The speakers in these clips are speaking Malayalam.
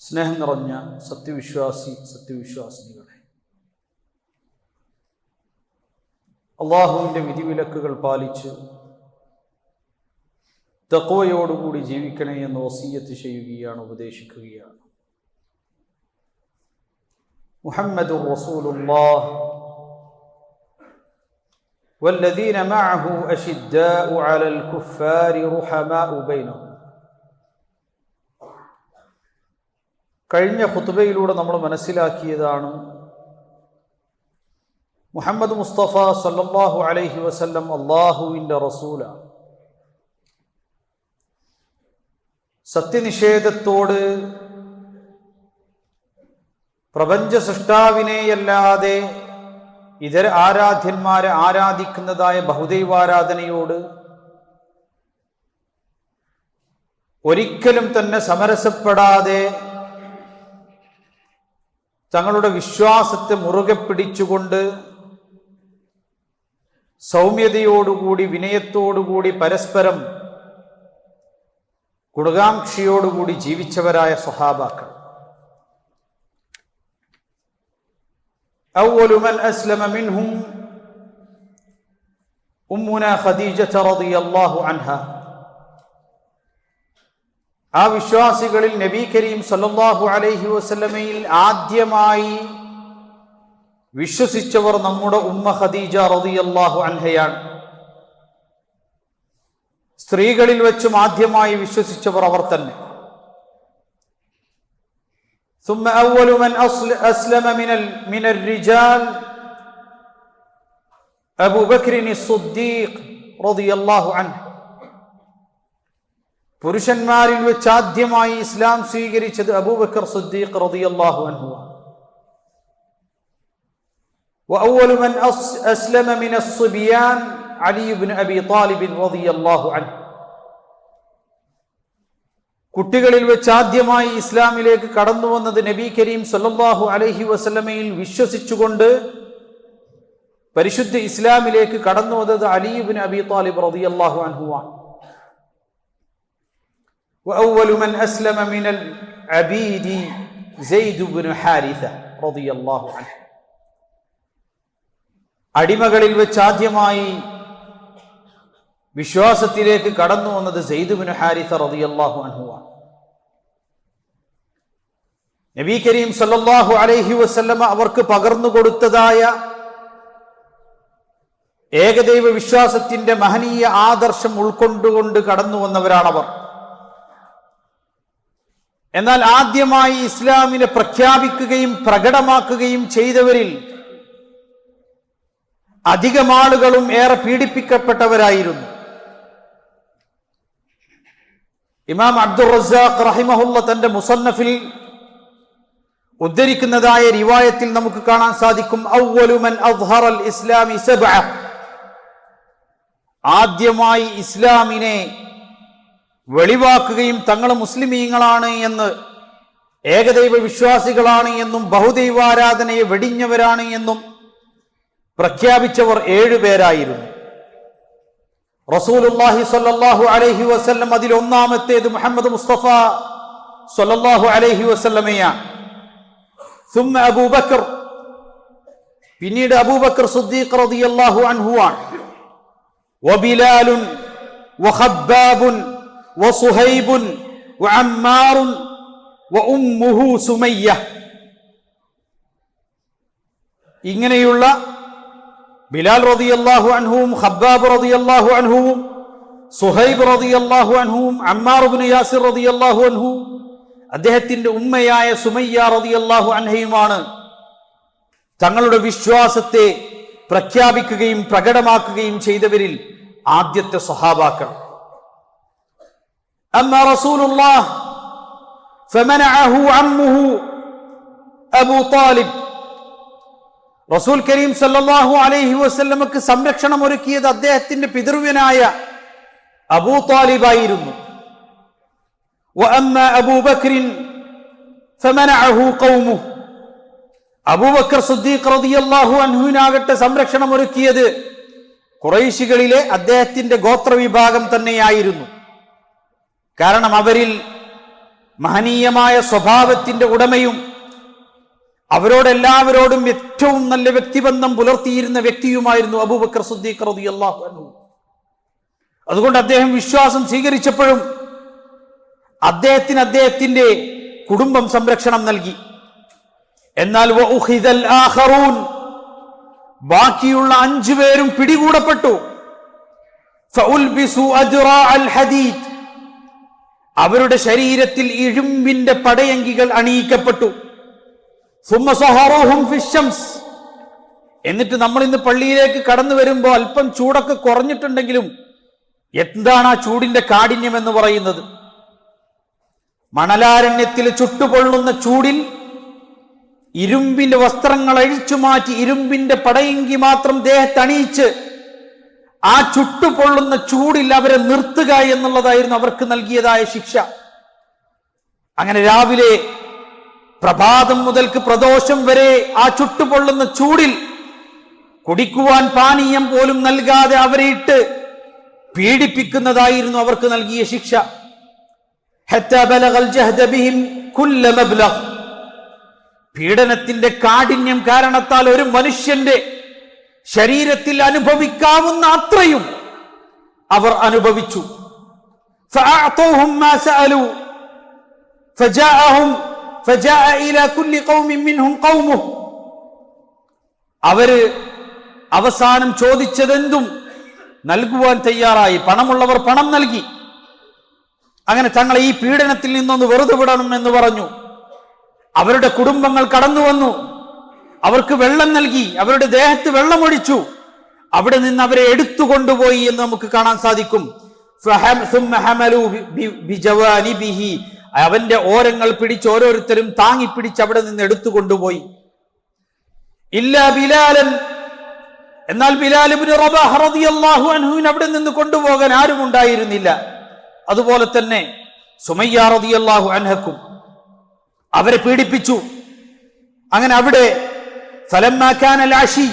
സ്നേഹം നിറഞ്ഞ സത്യവിശ്വാസി സത്യവിശ്വാസിനികളെ അള്ളാഹുവിൻ്റെ വിധിവിലക്കുകൾ പാലിച്ച് തക്വയോടുകൂടി ജീവിക്കണേ എന്ന് വസീയത്ത് ചെയ്യുകയാണ് ഉപദേശിക്കുകയാണ് മുഹമ്മദ് റസൂലുള്ളാഹ് والذين معه أشداء على الكفار رحماء بينهم കഴിഞ്ഞ ഹുത്തുബയിലൂടെ നമ്മൾ മനസ്സിലാക്കിയതാണ് മുഹമ്മദ് മുസ്തഫ സല്ലാഹു അലൈഹി വസല്ലം അള്ളാഹുവിന്റെ റസൂല സത്യനിഷേധത്തോട് പ്രപഞ്ച സൃഷ്ടാവിനെയല്ലാതെ ഇതര ആരാധ്യന്മാരെ ആരാധിക്കുന്നതായ ബഹുദൈവാരാധനയോട് ഒരിക്കലും തന്നെ സമരസപ്പെടാതെ തങ്ങളുടെ വിശ്വാസത്തെ മുറുകെ പിടിച്ചുകൊണ്ട് സൗമ്യതയോടുകൂടി വിനയത്തോടുകൂടി പരസ്പരം ഗുണകാംക്ഷയോടുകൂടി ജീവിച്ചവരായ സ്വഹാബാക്കൾ أول من أسلم منهم أمنا خديجة رضي الله عنها ആ വിശ്വാസികളിൽ നബി കരീം സല്ലല്ലാഹു അലൈഹി വസല്ലമയിൽ ആദ്യമായി വിശ്വസിച്ചവർ നമ്മുടെ ഉമ്മ ഖദീജ റളിയല്ലാഹു അൻഹയാണ് സ്ത്രീകളിൽ വെച്ചും ആദ്യമായി വിശ്വസിച്ചവർ അവർ തന്നെ ثم أول من أسلم من من الرجال أبو بكر الصديق رضي الله عنه പുരുഷന്മാരിൽ വെച്ച് ആദ്യമായി ഇസ്ലാം സ്വീകരിച്ചത് അബൂബക്കർ സുദ്ദീഖ് റളിയല്ലാഹു അൻഹു وأول من أسلم من الصبيان علي بن أبي طالب رضي الله عنه കുട്ടികളിൽ വെച്ച് ആദ്യമായി ഇസ്ലാമിലേക്ക് കടന്നു വന്നത് നബി കരീം സല്ലല്ലാഹു അലൈഹി വസല്ലമയിൽ വിശ്വസിച്ചുകൊണ്ട് പരിശുദ്ധ ഇസ്ലാമിലേക്ക് കടന്നു വന്നത് അലിയുബിൻ അബി താലിബ് റളിയല്ലാഹു അൻഹുവാണ് وأول من أسلم من العبيد زيد بن حارثة رضي الله عنه അടിമകളിൽ വെച്ച് ആദ്യമായി വിശ്വാസത്തിലേക്ക് കടന്നു വന്നത് സെയ്ദുബിന് ഹാരിസ റളിയല്ലാഹു അൻഹുവാണ് നബി കരീം സല്ലല്ലാഹു അലൈഹി വസല്ലമ അവർക്ക് പകർന്നു കൊടുത്തതായ ഏകദൈവ വിശ്വാസത്തിന്റെ മഹനീയ ആദർശം ഉൾക്കൊണ്ടുകൊണ്ട് കടന്നു വന്നവരാണവർ എന്നാൽ ആദ്യമായി ഇസ്ലാമിനെ പ്രഖ്യാപിക്കുകയും പ്രകടമാക്കുകയും ചെയ്തവരിൽ അധികം ആളുകളും ഏറെ പീഡിപ്പിക്കപ്പെട്ടവരായിരുന്നു. ഇമാം അബ്ദുൾ റസാഖ് റഹിമഹുല്ല തന്റെ മുസന്നഫിൽ ഉദ്ധരിക്കുന്നതായ റിവായത്തിൽ നമുക്ക് കാണാൻ സാധിക്കും ഔവലുമൻ അൽ ഇസ്ലാമി ആദ്യമായി ഇസ്ലാമിനെ വെളിവാക്കുകയും തങ്ങൾ മുസ്ലിമീങ്ങളാണ് എന്ന് ഏകദൈവ വിശ്വാസികളാണ് എന്നും ബഹുദൈവാരാധനയെ വെടിഞ്ഞവരാണ് എന്നും പ്രഖ്യാപിച്ചവർ ഏഴുപേരായിരുന്നു റസൂലുല്ലാഹി സല്ലാഹു അലഹി വസ്ല്ലം അതിൽ ഒന്നാമത്തേത് മുഹമ്മദ് മുസ്തഫ സൊല്ലാഹു അലഹി വസ്ല്ലമയാണ്. അബൂബക്കർ പിന്നീട് അബൂബക്കർ സുദ്ദീഖ് റതിയല്ലാഹു അൻഹു വബിലാലുൻ وصهيب وعمار وأمه سمية ഇങ്ങനെയുള്ള ബിലാൽ റളിയല്ലാഹു അൻഹുവും ഖബ്ബാബ് റളിയല്ലാഹു അൻഹുവും സുഹൈബ് റളിയല്ലാഹു അൻഹുവും അമ്മാർ ഇബ്നു യാസിർ റളിയല്ലാഹു അൻഹു അദ്ദേഹത്തിന്റെ ഉമ്മയായ സുമയ്യ റളിയല്ലാഹു അൻഹയുമാണ് തങ്ങളുടെ വിശ്വാസത്തെ പ്രഖ്യാപിക്കുകയും പ്രകടമാക്കുകയും ചെയ്തവരിൽ ആദ്യത്തെ സഹാബാക്കൾ أما رسول الله فمنعه عمه أبو طالب റസൂൽ കരീം സല്ലല്ലാഹു അലൈഹി വസല്ലമക്ക് സംരക്ഷണം ഒരുക്കിയത് അദ്ദേഹത്തിന്റെ പിതൃവ്യനായ അബൂ താലിബായിരുന്നു وأما أبو بكر فمنعه قومه അബൂബക്കർ സുദ്ദീഖ് റളിയല്ലാഹു അൻഹുവിനാകട്ടെ സംരക്ഷണം ഒരുക്കിയത് കുറൈശികളിലെ അദ്ദേഹത്തിന്റെ ഗോത്രവിഭാഗം തന്നെയായിരുന്നു കാരണം അവരിൽ മഹനീയമായ സ്വഭാവത്തിന്റെ ഉടമയും അവരോടെല്ലാവരോടും ഏറ്റവും നല്ല വ്യക്തിബന്ധം പുലർത്തിയിരുന്ന വ്യക്തിയുമായിരുന്നു അബൂബക്കർ സുദ്ദീഖ് റളിയല്ലാഹു അൻഹു. അതുകൊണ്ട് അദ്ദേഹം വിശ്വാസം സ്വീകരിച്ചപ്പോഴും അദ്ദേഹത്തിന് അദ്ദേഹത്തിന്റെ കുടുംബം സംരക്ഷണം നൽകി. എന്നാൽ ബാക്കിയുള്ള അഞ്ചു പേരും പിടികൂടപ്പെട്ടു. അജ്റാഅൽ ഹദീദ് അവരുടെ ശരീരത്തിൽ ഇഴുമ്പിന്റെ പടയങ്കികൾ അണിയിക്കപ്പെട്ടു. എന്നിട്ട് നമ്മൾ ഇന്ന് പള്ളിയിലേക്ക് കടന്നു വരുമ്പോൾ അല്പം ചൂടൊക്കെ കുറഞ്ഞിട്ടുണ്ടെങ്കിലും എന്താണ് ആ ചൂടിന്റെ കാഠിന്യം എന്ന് പറയുന്നത്? മണലാരണ്യത്തിൽ ചുട്ടുപൊള്ളുന്ന ചൂടിൽ ഇരുമ്പിന്റെ വസ്ത്രങ്ങൾ അഴിച്ചു മാറ്റി ഇരുമ്പിന്റെ പടയെങ്കി മാത്രം ദേഹത്തണിയിച്ച് ആ ചുട്ടുപൊള്ളുന്ന ചൂടിൽ അവരെ നിർത്തുക എന്നുള്ളതായിരുന്നു അവർക്ക് നൽകിയതായ ശിക്ഷ. അങ്ങനെ രാവിലെ പ്രഭാതം മുതൽക്ക് പ്രദോഷം വരെ ആ ചുട്ടുപൊള്ളുന്ന ചൂടിൽ കുടിക്കുവാൻ പാനീയം പോലും നൽകാതെ അവരെ ഇട്ട് പീഡിപ്പിക്കുന്നതായിരുന്നു അവർക്ക് നൽകിയ ശിക്ഷ. പീഡനത്തിന്റെ കാഠിന്യം കാരണത്താൽ ഒരു മനുഷ്യന്റെ ശരീരത്തിൽ അനുഭവിക്കാവുന്ന അത്രയും അവർ അനുഭവിച്ചു. അവർ അവസാനം ചോദിച്ചതെന്തും നൽകുവാൻ തയ്യാറായി. പണമുള്ളവർ പണം നൽകി. അങ്ങനെ തങ്ങളെ ഈ പീഡനത്തിൽ നിന്നൊന്ന് വെറുതെ വിടണം എന്ന് പറഞ്ഞു. അവരുടെ കുടുംബങ്ങൾ കടന്നു വന്നു. അവർക്ക് വെള്ളം നൽകി അവരുടെ ദേഹത്ത് വെള്ളമൊഴിച്ചു. അവിടെ നിന്ന് അവരെ എടുത്തു കൊണ്ടുപോയി എന്ന് നമുക്ക് കാണാൻ സാധിക്കും. അവന്റെ ഓരങ്ങൾ പിടിച്ച് ഓരോരുത്തരും താങ്ങി പിടിച്ച് അവിടെ നിന്ന് എടുത്തു കൊണ്ടുപോയി ഇല്ല ബിലാലൻ. എന്നാൽ ബിലാലിബിന് റബാഹുവിൻ അവിടെ നിന്ന് കൊണ്ടുപോകാൻ ആരും ഉണ്ടായിരുന്നില്ല. അതുപോലെ തന്നെ സുമയ്യ റതിയല്ലാഹു അൻഹക്കും. അവരെ പീഡിപ്പിച്ചു. അങ്ങനെ അവിടെ ഫലമാക്കാൻ അലാഷി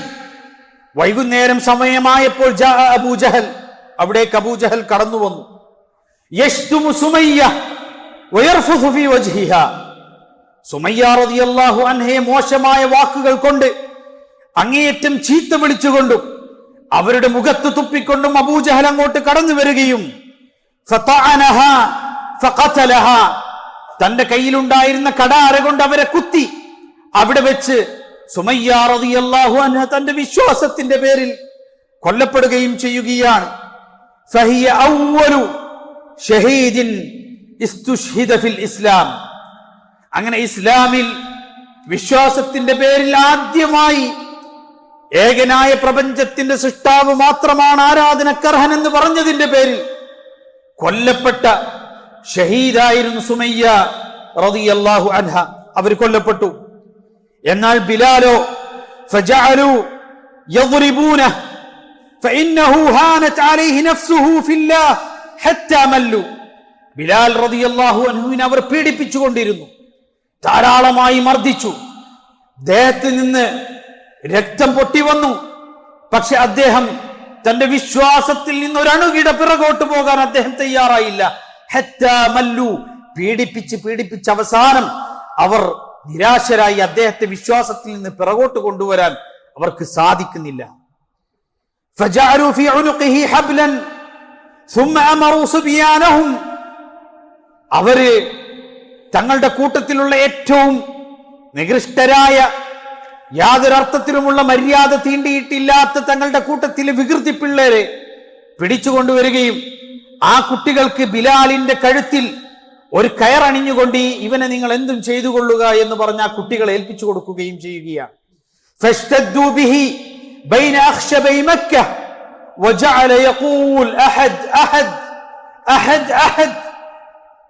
വൈകുന്നേരം സമയമായപ്പോൾ അബൂജഹൽ അവിടേക്ക് അബൂജഹൽ കടന്നു വന്നു മോശമായ വാക്കുകൾ കൊണ്ട് അങ്ങേയറ്റം ചീത്ത വിളിച്ചുകൊണ്ടും അവരുടെ മുഖത്ത് തുപ്പിക്കൊണ്ടും അബൂജഹൽ അങ്ങോട്ട് കടന്നു വരികയും തന്റെ കയ്യിലുണ്ടായിരുന്ന കടാര കൊണ്ട് അവരെ കുത്തി അവിടെ വെച്ച് സുമയ്യ റളിയല്ലാഹു അൻഹ തന്റെ വിശ്വാസത്തിന്റെ പേരിൽ കൊല്ലപ്പെടുകയും ചെയ്യുകയാണ്. ഫിൽ ഇസ്ലാം. അങ്ങനെ ഇസ്ലാമിൽ വിശ്വാസത്തിന്റെ പേരിൽ ആദ്യമായി ഏകനായ പ്രപഞ്ചത്തിന്റെ സൃഷ്ടാവ് മാത്രമാണ് ആരാധനക്കർഹൻ എന്ന് പറഞ്ഞതിന്റെ പേരിൽ കൊല്ലപ്പെട്ട ഷഹീദായിരുന്നു സുമയ്യ റളിയല്ലാഹു അൻഹ. അവർ കൊല്ലപ്പെട്ടു. എന്നാൽ ബിലാലോ ഫജഅലു യദ്രിബൂന ഫഇന്നഹു ഹാനത് അലൈഹി ഫില്ലാഹ് ഹത്താ ബിലാൽ റളിയല്ലാഹു അവർ പീഡിപ്പിച്ചുകൊണ്ടിരുന്നു. ധാരാളമായി മർദ്ദിച്ചു. ദേഹത്തിൽ നിന്ന് രക്തം പൊട്ടി വന്നു. പക്ഷെ അദ്ദേഹം തന്റെ വിശ്വാസത്തിൽ നിന്ന് ഒരു അണുകിട പിറകോട്ട് പോകാൻ അദ്ദേഹം തയ്യാറായില്ല. ഹെറ്റാമല്ലു പീഡിപ്പിച്ച് പീഡിപ്പിച്ച് അവസാനം അവർ നിരാശരായി അദ്ദേഹത്തെ വിശ്വാസത്തിൽ നിന്ന് പിറകോട്ട് കൊണ്ടുവരാൻ അവർക്ക് സാധിക്കുന്നില്ല. അവർ തങ്ങളുടെ കൂട്ടത്തിലുള്ള ഏറ്റവും നികൃഷ്ടരായ യാതൊരർത്ഥത്തിലുമുള്ള മര്യാദ തീണ്ടിയിട്ടില്ലാത്ത തങ്ങളുടെ കൂട്ടത്തിലെ വികൃതി പിള്ളേരെ പിടിച്ചുകൊണ്ടുവരികയും ആ കുട്ടികൾക്ക് ബിലാലിന്റെ കഴുത്തിൽ ഒരു കയർ അണിഞ്ഞുകൊണ്ട് ഇവനെ നിങ്ങൾ എന്തും ചെയ്തു കൊള്ളുക എന്ന് പറഞ്ഞ കുട്ടികളെ ഏൽപ്പിച്ചു കൊടുക്കുകയും ചെയ്യുകയാണ്.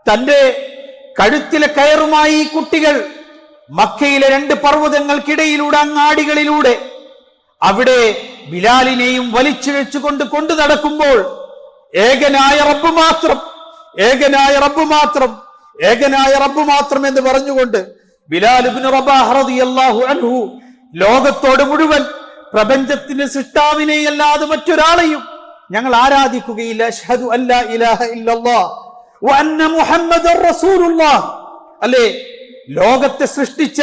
തന്റെ കഴുത്തിലെ കയറുമായി കുട്ടികൾ മക്കയിലെ രണ്ട് പർവതങ്ങൾക്കിടയിലൂടെ അങ്ങാടികളിലൂടെ അവിടെ ബിലാലിനെയും വലിച്ചിഴച്ചുകൊണ്ട് കൊണ്ടു നടക്കുമ്പോൾ ഏകനായ റബ്ബ് മാത്രം ഏകനായ റബ്ബ് മാത്രം ഏകനായ റബ്ബ് മാത്രം എന്ന് പറഞ്ഞുകൊണ്ട് റളിയല്ലാഹു അൻഹു ലോകത്തോട് മുഴുവൻ പ്രപഞ്ചത്തിന്റെ സൃഷ്ടാവിനെ അല്ലാതെ മറ്റൊരാളെയും ഞങ്ങൾ ആരാധിക്കുകയില്ല. അല്ലേ? ലോകത്തെ സൃഷ്ടിച്ച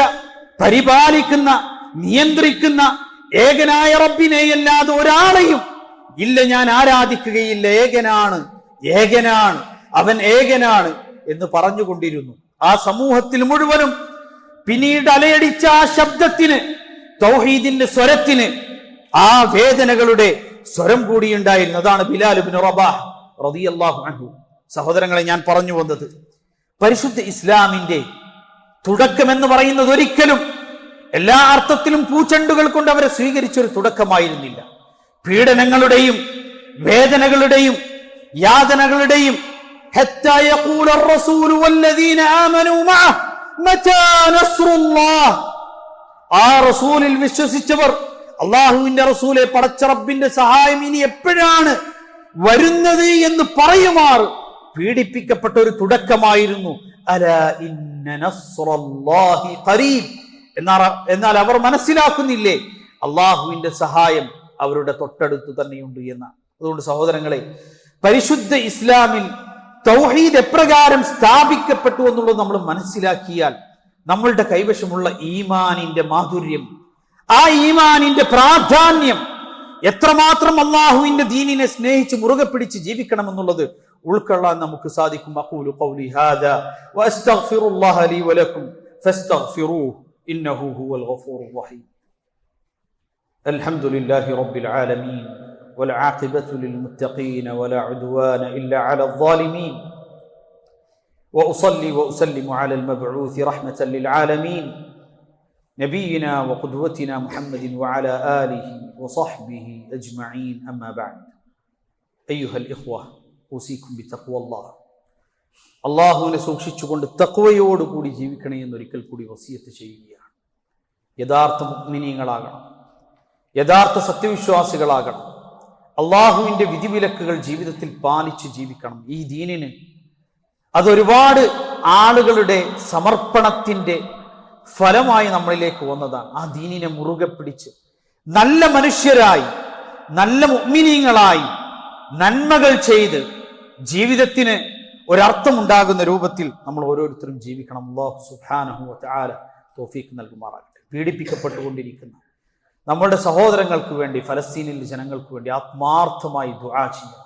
പരിപാലിക്കുന്ന നിയന്ത്രിക്കുന്ന ഏകനായ റബ്ബിനെ അല്ലാതെ ഒരാളെയും ഇല്ല. ഞാൻ ആരാധിക്കുകയില്ല. ഏകനാണ്. ഏകനാണ്. അവൻ ഏകനാണ് എന്ന് പറഞ്ഞുകൊണ്ടിരുന്നു. ആ സമൂഹത്തിൽ മുഴുവനും പിന്നീട് അലയടിച്ച ആ ശബ്ദത്തിന് തൗഹീദിന്റെ സ്വരത്തിന് ആ വേദനകളുടെ സ്വരം കൂടിയുണ്ടായിരുന്നു. അതാണ് ബിലാൽ ഇബ്നു റബാഹ് റളിയല്ലാഹു അൻഹു. സഹോദരങ്ങളെ ഞാൻ പറഞ്ഞു വന്നത് പരിശുദ്ധ ഇസ്ലാമിന്റെ തുടക്കം എന്ന് പറയുന്നത് ഒരിക്കലും എല്ലാ അർത്ഥത്തിലും പൂച്ചെണ്ടുകൾ കൊണ്ട് അവരെ സ്വീകരിച്ചൊരു തുടക്കമായിരുന്നില്ല. പീഡനങ്ങളുടെയും വേദനകളുടെയും യാതനകളുടെയും حتى يقول الرسول والذين آمنوا معه متى نصر الله ആ റസൂലിൽ വിശ്വസിച്ചവർ അള്ളാഹുവിന്റെ റസൂലെ പടച്ച റബ്ബിന്റെ സഹായം ഇനി എപ്പോഴാണ് വരുന്നത് എന്ന് പറയുമാർ പീഡിപ്പിക്കപ്പെട്ട ഒരു തുടക്കമായിരുന്നു അല ഇന്ന നസ്റല്ലാഹി ഖരീബ് എന്നാൽ എന്നാൽ അവർ മനസ്സിലാക്കുന്നില്ലേ അള്ളാഹുവിന്റെ സഹായം അവരുടെ തൊട്ടടുത്ത് തന്നെയുണ്ട് എന്ന് അതുകൊണ്ട് സഹോദരങ്ങളെ പരിശുദ്ധ ഇസ്ലാമിൽ തൗഹീദ് എപ്രകാരം സ്ഥാപിക്കപ്പെട്ടു എന്നുള്ളത് നമ്മൾ മനസ്സിലാക്കിയാൽ നമ്മളുടെ കൈവശമുള്ള ഈമാനിന്റെ മാധുര്യം ആ ഈമാനിന്റെ പ്രാധാന്യം എത്രമാത്രം അള്ളാഹുവിന്റെ ദീനിനെ സ്നേഹിച്ച് മുറുകെ പിടിച്ച് ജീവിക്കണം എന്നുള്ളത് ഉൾക്കൊള്ളാൻ നമുക്ക് സാധിക്കും. അഖൂലു ഖൗലി ഹാദാ ലീ ഇന്നഹു ഹുവൽ റഹീം. അൽഹംദുലില്ലാഹി റബ്ബിൽ ആലമീൻ. والعاقبة للمتقين ولا عدوان إلا على الظالمين وأصلي وأسلم على المبعوث رحمة للعالمين نبينا وقدوتنا محمد وعلى آله وصحبه أجمعين أما بعد أيها الإخوة أوصيكم بتقوى الله അള്ളാഹുവിനെ സൂക്ഷിച്ചുകൊണ്ട് തക്വയോടുകൂടി ജീവിക്കണേ എന്നൊരിക്കൽ കൂടി വസിയത്ത് ചെയ്യുകയാണ് യഥാർത്ഥ മുഗ്മിനീങ്ങളാകണം യഥാർത്ഥ സത്യവിശ്വാസികളാകണം അള്ളാഹുവിന്റെ വിധിവിലക്കുകൾ ജീവിതത്തിൽ പാലിച്ച് ജീവിക്കണം. ഈ ദീനിന് അതൊരുപാട് ആളുകളുടെ സമർപ്പണത്തിന്റെ ഫലമായി നമ്മളിലേക്ക് വന്നതാണ്. ആ ദീനിനെ മുറുകെ പിടിച്ച് നല്ല മനുഷ്യരായി നല്ല മുഗ്മിനീങ്ങളായി നന്മകൾ ചെയ്ത് ജീവിതത്തിന് ഒരർത്ഥമുണ്ടാകുന്ന രൂപത്തിൽ നമ്മൾ ഓരോരുത്തരും ജീവിക്കണം. അള്ളാഹു സുഹാനഹു തോഫീക്ക് നൽകുമാറാകട്ടെ. പീഡിപ്പിക്കപ്പെട്ടുകൊണ്ടിരിക്കുന്ന നമ്മളുടെ സഹോദരങ്ങൾക്ക് വേണ്ടി ഫലസ്തീനിലെ ജനങ്ങൾക്ക് വേണ്ടി ആത്മാർത്ഥമായി ദുആ ചെയ്യണം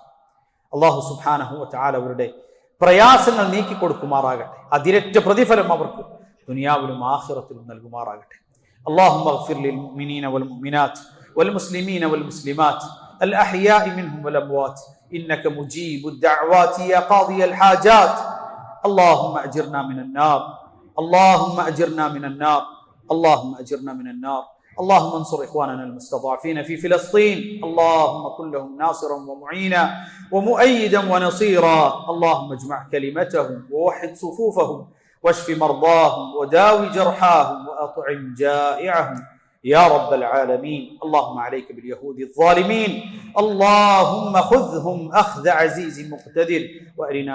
അള്ളാഹു സുഹാനഹു ആല അവരുടെ പ്രയാസങ്ങൾ നീക്കിക്കൊടുക്കുമാറാകട്ടെ അതിരറ്റ പ്രതിഫലം അവർക്ക് ദുനിയാവിലും ആഖിറത്തിലും നൽകുമാറാകട്ടെ اللهم اغفر للمؤمنين والمؤمنات والمسلمين والمسلمات الأحياء منهم والأموات إنك مجيب الدعوات يا قاضي الحاجات اللهم أجرنا من النار اللهم اجرنا من النار اللهم اجرنا من النار اللهم انصر إخواننا المستضعفين في فلسطين. اللهم كن لهم ناصرا ومعينا ومؤيدا ونصيرا. اللهم اجمع كلمتهم ووحد صفوفهم واشف مرضاهم وداوي جرحاهم وأطعم جائعهم. يا رب العالمين. اللهم عليك باليهود الظالمين. اللهم خذهم أخذ عزيز مقتدر وأرنا